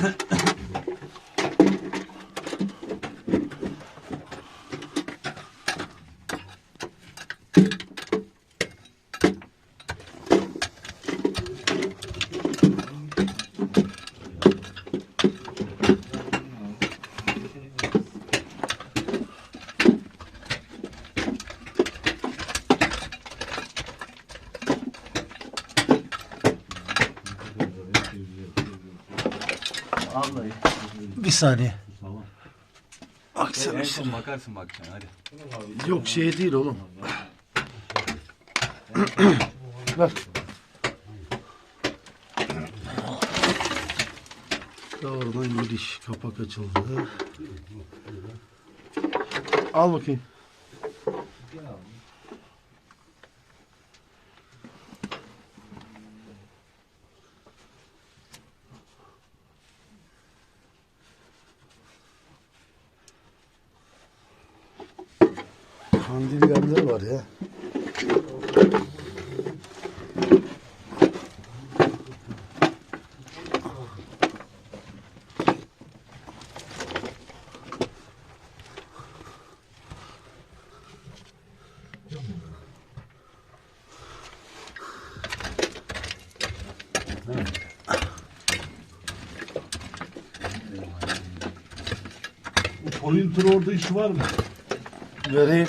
Ha ha. Bir saniye. Bak En sen son bakarsın bak sen hadi. Yok şey değil oğlum. Ver. Oradan giriş. Kapak açıldı. Al bakayım. Kandil yerler var ya. Pointer orada işi var mı? Vereyim.